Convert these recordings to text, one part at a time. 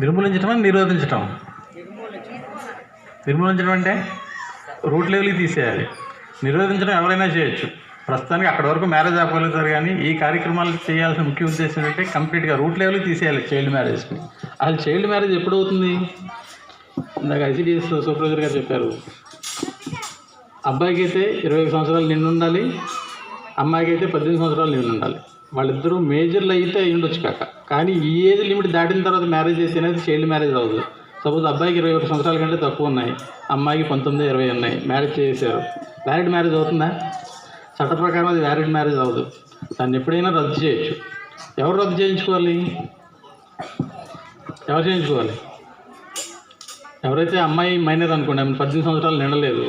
నిర్మూలించడం నిరోధించటం నిర్మూలించడం అంటే రూట్ లెవెల్కి తీసేయాలి. నిరోధించడం ఎవరైనా చేయొచ్చు. ప్రస్తుతానికి అక్కడ వరకు మ్యారేజ్ ఆపగలుగుతారు కానీ ఈ కార్యక్రమాలు చేయాల్సిన ముఖ్య ఉద్దేశం ఏంటంటే కంప్లీట్గా రూట్ లెవెల్కి తీసేయాలి చైల్డ్ మ్యారేజ్ని అసలు చైల్డ్ మ్యారేజ్ ఎప్పుడు అవుతుంది ఇందాక ఐసీడీఎస్ సూపర్వైజర్ గారు చెప్పారు. అబ్బాయికి అయితే ఇరవై సంవత్సరాలు నిండి ఉండాలి అమ్మాయికి అయితే పద్దెనిమిది సంవత్సరాలు నిండు ఉండాలి వాళ్ళిద్దరూ మేజర్లు అయితే అయి ఉండొచ్చు కాక. కానీ ఈ ఏజ్ లిమిట్ దాటిన తర్వాత మ్యారేజ్ అయితే అనేది చైల్డ్ మ్యారేజ్ అవ్వదు. సపోజ్ అబ్బాయికి ఇరవై ఒకటి సంవత్సరాల కంటే తక్కువ ఉన్నాయి అమ్మాయికి పంతొమ్మిది ఇరవై ఉన్నాయి మ్యారేజ్ చేశారు వ్యారిడ్ మ్యారేజ్ అవుతుందా? చట్ట ప్రకారం అది వ్యారిడ్ మ్యారేజ్ అవ్వదు. దాన్ని ఎప్పుడైనా రద్దు చేయొచ్చు. ఎవరు రద్దు చేయించుకోవాలి? ఎవరు చేయించుకోవాలి? ఎవరైతే అమ్మాయి మైనర్ అనుకోండి ఆమె పద్దెనిమిది సంవత్సరాలు నిండలేదు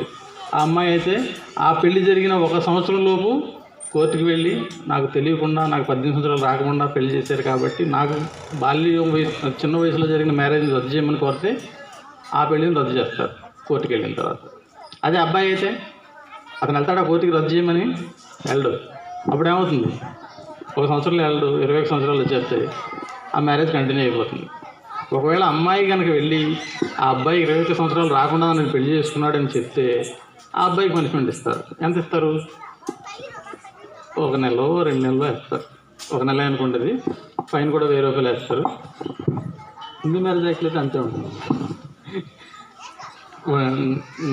ఆ అమ్మాయి అయితే ఆ పెళ్ళి జరిగిన ఒక సంవత్సరం లోపు కోర్టుకి వెళ్ళి నాకు తెలియకుండా నాకు పద్దెనిమిది సంవత్సరాలు రాకుండా పెళ్ళి చేశారు కాబట్టి నాకు బాల్యం వయసు చిన్న వయసులో జరిగిన మ్యారేజ్ని రద్దు చేయమని కోరితే ఆ పెళ్ళిని రద్దు చేస్తారు కోర్టుకి వెళ్ళిన తర్వాత. అదే అబ్బాయి అయితే అతను వెళ్తాడా కోర్టుకి రద్దు చేయమని? వెళ్ళడు. అప్పుడు ఏమవుతుంది? ఒక సంవత్సరంలో వెళ్ళడు ఇరవై ఒక సంవత్సరాలు వచ్చేస్తాయి ఆ మ్యారేజ్ కంటిన్యూ అయిపోతుంది. ఒకవేళ అమ్మాయి కనుక వెళ్ళి ఆ అబ్బాయి ఇరవై ఒక సంవత్సరాలు రాకుండా నేను పెళ్ళి చేసుకున్నాడని చెప్తే ఆ అబ్బాయికి పనిష్మెంట్ ఇస్తారు. ఎంత ఇస్తారు? ఒక నెల రెండు నెలలో వేస్తారు. ఒక నెల అనుకుంటుంది ఫైన్ కూడా వెయ్యి రూపాయలు వేస్తారు. హిందీ మ్యారేజ్ యాక్ట్ అయితే అంతే ఉంటుంది.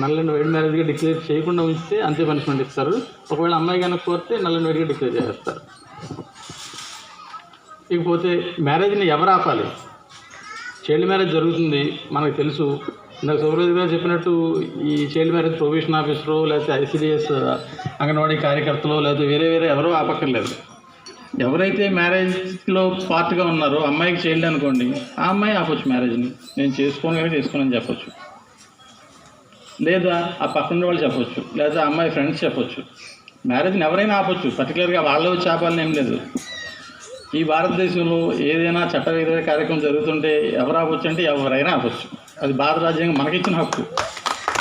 నల్లని వైడ్ మ్యారేజ్గా డిక్లేర్ చేయకుండా ఉంచితే అంతే పనిష్మెంట్ ఇస్తారు. ఒకవేళ అమ్మాయి కనుక కోరితే నల్లని వైడ్గా డిక్లేర్ చేస్తారు ఇకపోతే మ్యారేజ్ని ఎవరు ఆపాలి? చైల్డ్ మ్యారేజ్ జరుగుతుంది మనకు తెలుసు. ఇందాక సూపర్వైజర్ గారు చెప్పినట్టు ఈ చైల్డ్ మ్యారేజ్ ప్రొవిషన్ ఆఫీసరో లేకపోతే ఐసీడిఎస్ అంగన్వాడీ కార్యకర్తలు లేకపోతే వేరే వేరే ఎవరో ఆపక్కర్లేదు ఎవరైతే మ్యారేజ్లో పార్ట్గా ఉన్నారో అమ్మాయికి చైల్డ్ అనుకోండి ఆ అమ్మాయి ఆపొచ్చు మ్యారేజ్ని నేను చేసుకోను కానీ చేసుకోనని చెప్పొచ్చు. లేదా ఆ పక్కన వాళ్ళు చెప్పొచ్చు లేదా ఆ అమ్మాయి ఫ్రెండ్స్ చెప్పొచ్చు. మ్యారేజ్ని ఎవరైనా ఆపొచ్చు పర్టికులర్గా వాళ్ళు వచ్చి ఆపాలని ఏం లేదు. ఈ భారతదేశంలో ఏదైనా చట్ట కార్యక్రమం జరుగుతుంటే ఎవరు ఆపొచ్చు అంటే ఎవరైనా ఆపొచ్చు. అది భారత రాజ్యాంగం మనకిచ్చిన హక్కు.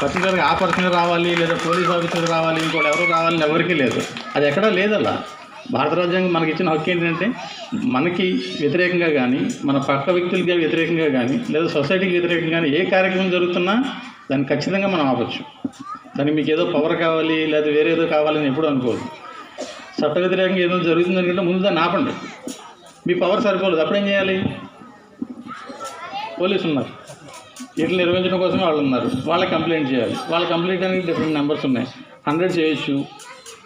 పర్టికులర్గా ఆ పర్సన్ రావాలి లేదా పోలీస్ ఆఫీసర్ రావాలి ఇంకోటి ఎవరు రావాలని ఎవరికీ లేదు. అది ఎక్కడా లేదల్లా భారత రాజ్యాంగం మనకి ఇచ్చిన హక్కు ఏంటంటే మనకి వ్యతిరేకంగా కానీ మన పక్క వ్యక్తులకి వ్యతిరేకంగా కానీ లేదా సొసైటీకి వ్యతిరేకంగా కానీ ఏ కార్యక్రమం జరుగుతున్నా దాన్ని ఖచ్చితంగా మనం ఆపచ్చు. దానికి మీకు ఏదో పవర్ కావాలి లేదా వేరే ఏదో కావాలని ఎప్పుడు అనుకోవద్దు. చట్ట వ్యతిరేకంగా ఏదో జరుగుతుంది అనుకుంటే ముందు దాన్ని ఆపండి. మీ పవర్ సరిపోలేదు. అప్పుడేం చేయాలి? పోలీసులు ఉన్నారు. వీటిని నిర్వహించడం కోసం వాళ్ళు ఉన్నారు. వాళ్ళకి కంప్లైంట్ చేయాలి. వాళ్ళ కంప్లైంట్ అనేది డిఫరెంట్ నెంబర్స్ ఉన్నాయి. హండ్రెడ్ చేయొచ్చు.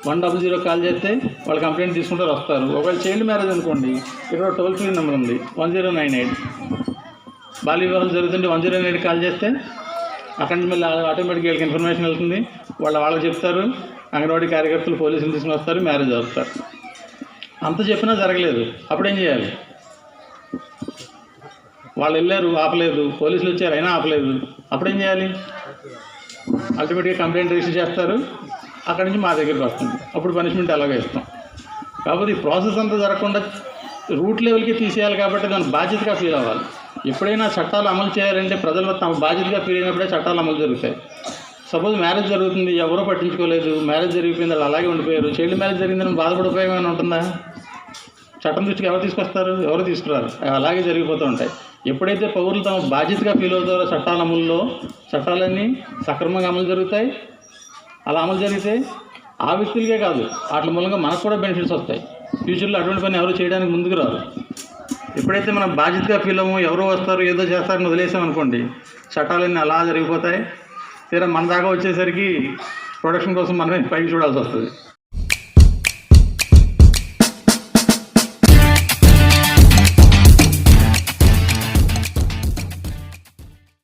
వన్ డబుల్ జీరో కాల్ చేస్తే వాళ్ళు కంప్లైంట్ తీసుకుంటారు వస్తారు. ఒకవేళ చైల్డ్ మ్యారేజ్ అనుకోండి ఇక్కడ టోల్ ఫ్రీ నెంబర్ ఉంది. వన్ జీరో నైన్ ఎయిట్ బాల్య వివాహాలు జరుగుతుంటే వన్ జీరో ఎయిట్ కాల్ చేస్తే అక్కడి నుంచి మళ్ళీ ఆటోమేటిక్గా వీళ్ళకి ఇన్ఫర్మేషన్ వెళ్తుంది. వాళ్ళ వాళ్ళకి చెప్తారు. అంగన్వాడీ కార్యకర్తలు పోలీసులు తీసుకుని వస్తారు మ్యారేజ్ అవుతారు అంత చెప్పినా జరగలేదు. అప్పుడేం చేయాలి? వాళ్ళు వెళ్ళారు ఆపలేదు. పోలీసులు వచ్చారు అయినా ఆపలేదు. అప్పుడేం చేయాలి? అల్టిమేట్గా కంప్లైంట్ రిజిస్టర్ చేస్తారు. అక్కడి నుంచి మా దగ్గరికి వస్తుంది. అప్పుడు పనిష్మెంట్ అలాగే ఇస్తాం. కాకపోతే ఈ ప్రాసెస్ అంతా జరగకుండా రూట్ లెవెల్కి తీసేయాలి కాబట్టి దాని బాధ్యతగా ఫీల్ అవ్వాలి. ఎప్పుడైనా చట్టాలు అమలు చేయాలంటే ప్రజలు తమ బాధ్యతగా ఫీల్ అయినప్పుడే చట్టాలు అమలు జరుగుతాయి. సపోజ్ మ్యారేజ్ జరుగుతుంది ఎవరో పట్టించుకోలేదు మ్యారేజ్ జరిగిపోయింది వాళ్ళు అలాగే ఉండిపోయారు చైల్డ్ మ్యారేజ్ జరిగిందని బాధపడిపోయి ఏమైనా ఉంటుందా? చట్టం దృష్టికి ఎవరు తీసుకొస్తారు? ఎవరు తీసుకురారు? అలాగే జరిగిపోతూ ఉంటాయి. ఎప్పుడైతే పౌరులు తమ బాధ్యతగా ఫీల్ అవుతారో చట్టాల అమలులో చట్టాలన్నీ సక్రమంగా అమలు జరుగుతాయి. అలా అమలు జరిగితే ఆ వ్యక్తులకే కాదు వాటి మూలంగా మనకు కూడా బెనిఫిట్స్ వస్తాయి. ఫ్యూచర్లో అటువంటి పని ఎవరు చేయడానికి ముందుకు రారు. ఎప్పుడైతే మనం బాధ్యతగా ఫీల్ అవ్వము ఎవరు వస్తారు ఏదో చేస్తారని వదిలేసాం అనుకోండి చట్టాలన్నీ అలా జరిగిపోతాయి. తీరా మన దాకా వచ్చేసరికి ప్రొడక్షన్ కోసం మనమే పైకి చూడాల్సి వస్తుంది.